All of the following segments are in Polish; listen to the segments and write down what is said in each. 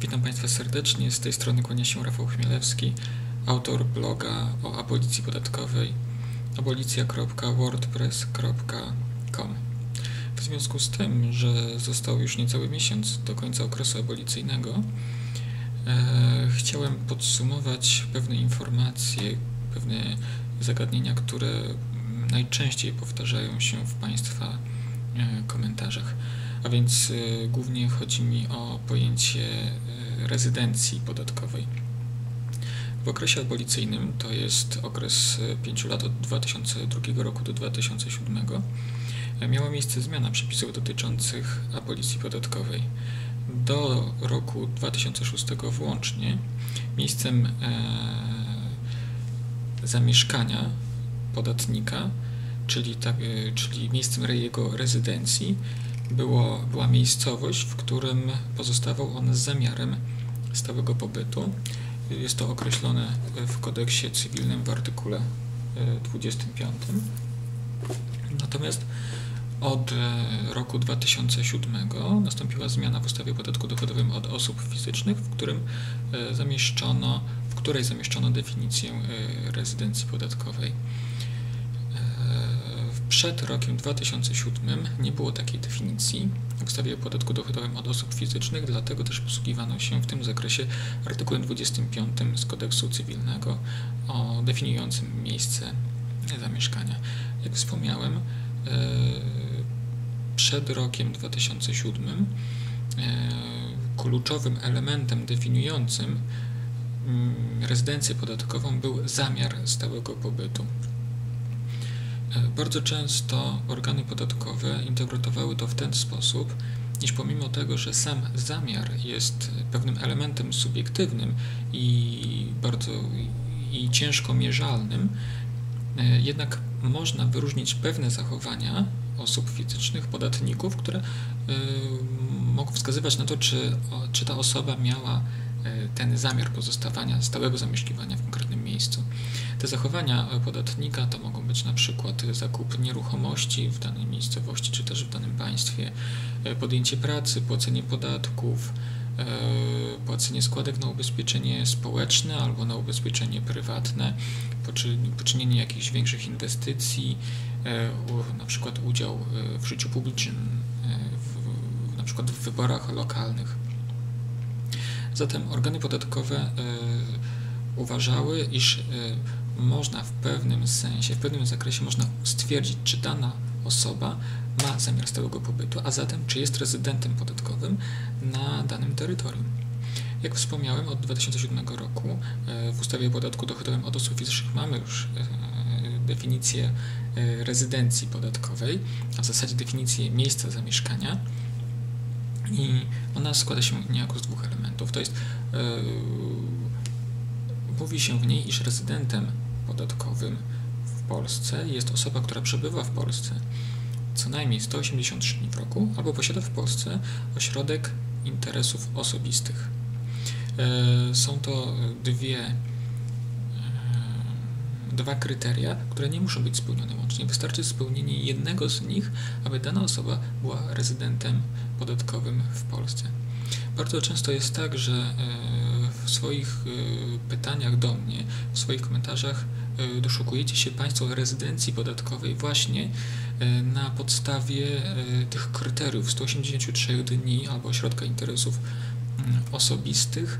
Witam Państwa serdecznie. Z tej strony kłania się Rafał Chmielewski, autor bloga o abolicji podatkowej abolicja.wordpress.com. W związku z tym, że został już niecały miesiąc do końca okresu abolicyjnego, e, chciałem podsumować pewne informacje, pewne zagadnienia, które najczęściej powtarzają się w Państwa e, komentarzach. A więc e, głównie chodzi mi o pojęcie e, rezydencji podatkowej. W okresie abolicyjnym, to jest okres 5 lat od 2002 roku do 2007, miała miejsce zmiana przepisów dotyczących abolicji podatkowej. Do roku 2006 włącznie miejscem e, zamieszkania podatnika, czyli, tak, e, czyli miejscem jego rezydencji, było, była miejscowość, w którym pozostawał on z zamiarem stałego pobytu. Jest to określone w kodeksie cywilnym w artykule 25. E, Natomiast od e, roku 2007 nastąpiła zmiana w ustawie o podatku dochodowym od osób fizycznych, w którym zamieszczono, w której zamieszczono definicję rezydencji podatkowej. Przed rokiem 2007 nie było takiej definicji w ustawie o podatku dochodowym od osób fizycznych, dlatego też posługiwano się w tym zakresie artykułem 25 z kodeksu cywilnego o definiującym miejsce zamieszkania. Jak wspomniałem, e, przed rokiem 2007 e, kluczowym elementem definiującym mm, rezydencję podatkową był zamiar stałego pobytu. Bardzo często organy podatkowe interpretowały to w ten sposób, iż pomimo tego, że sam zamiar jest pewnym elementem subiektywnym i bardzo i ciężko mierzalnym, e, jednak można wyróżnić pewne zachowania osób fizycznych, podatników, które e, mogą wskazywać na to, czy, czy ta osoba miała ten zamiar pozostawania, stałego zamieszkiwania w konkretnym miejscu. Te zachowania podatnika to mogą być na przykład zakup nieruchomości w danej miejscowości czy też w danym państwie, e, podjęcie pracy, płacenie podatków, e, płacenie składek na ubezpieczenie społeczne albo na ubezpieczenie prywatne, poczynienie jakichś większych inwestycji, na przykład udział w życiu publicznym, na przykład w wyborach lokalnych. Zatem organy podatkowe e, uważały, iż e, można w pewnym sensie, w pewnym zakresie można stwierdzić, czy dana osoba ma zamiar stałego pobytu, a zatem czy jest rezydentem podatkowym na danym terytorium. Jak wspomniałem, od 2007 roku e, w ustawie o podatku dochodowym od osób fizycznych mamy już definicję rezydencji podatkowej, a w zasadzie definicję miejsca zamieszkania i ona składa się niejako z dwóch elementów. To jest, yy, mówi się w niej, iż rezydentem podatkowym w Polsce jest osoba, która przebywa w Polsce co najmniej 183 dni w roku albo posiada w Polsce ośrodek interesów osobistych. Yy, są to dwie dwa kryteria, które nie muszą być spełnione łącznie. Wystarczy spełnienie jednego z nich, aby dana osoba była rezydentem podatkowym w Polsce. Bardzo często jest tak, że e, w swoich e, pytaniach do mnie, w swoich komentarzach e, doszukujecie się Państwo rezydencji podatkowej właśnie na podstawie tych kryteriów 183 dni albo środka interesów mm, osobistych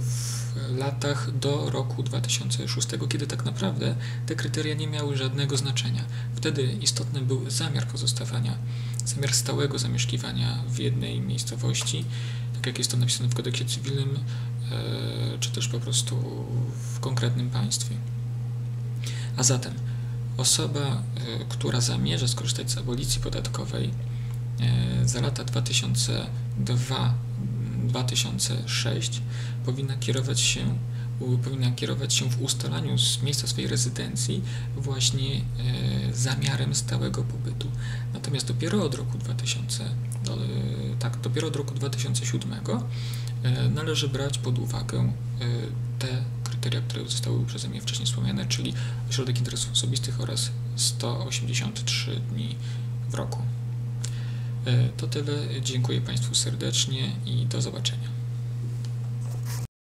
w latach do roku 2006, kiedy tak naprawdę te kryteria nie miały żadnego znaczenia. Wtedy istotny był zamiar pozostawania, zamiar stałego zamieszkiwania w jednej miejscowości, tak jak jest to napisane w kodeksie cywilnym, e, czy też po prostu w konkretnym państwie. A zatem osoba, e, która zamierza skorzystać z abolicji podatkowej e, za lata 2002 2006 powinna kierować się powinna kierować się w ustalaniu z miejsca swojej rezydencji właśnie e, zamiarem stałego pobytu. Natomiast dopiero od roku 2000, e, tak, dopiero od roku 2007 e, należy brać pod uwagę te kryteria, które zostały przeze mnie wcześniej wspomniane, czyli środek interesów osobistych oraz 183 dni w roku. To tyle. Dziękuję Państwu serdecznie i do zobaczenia.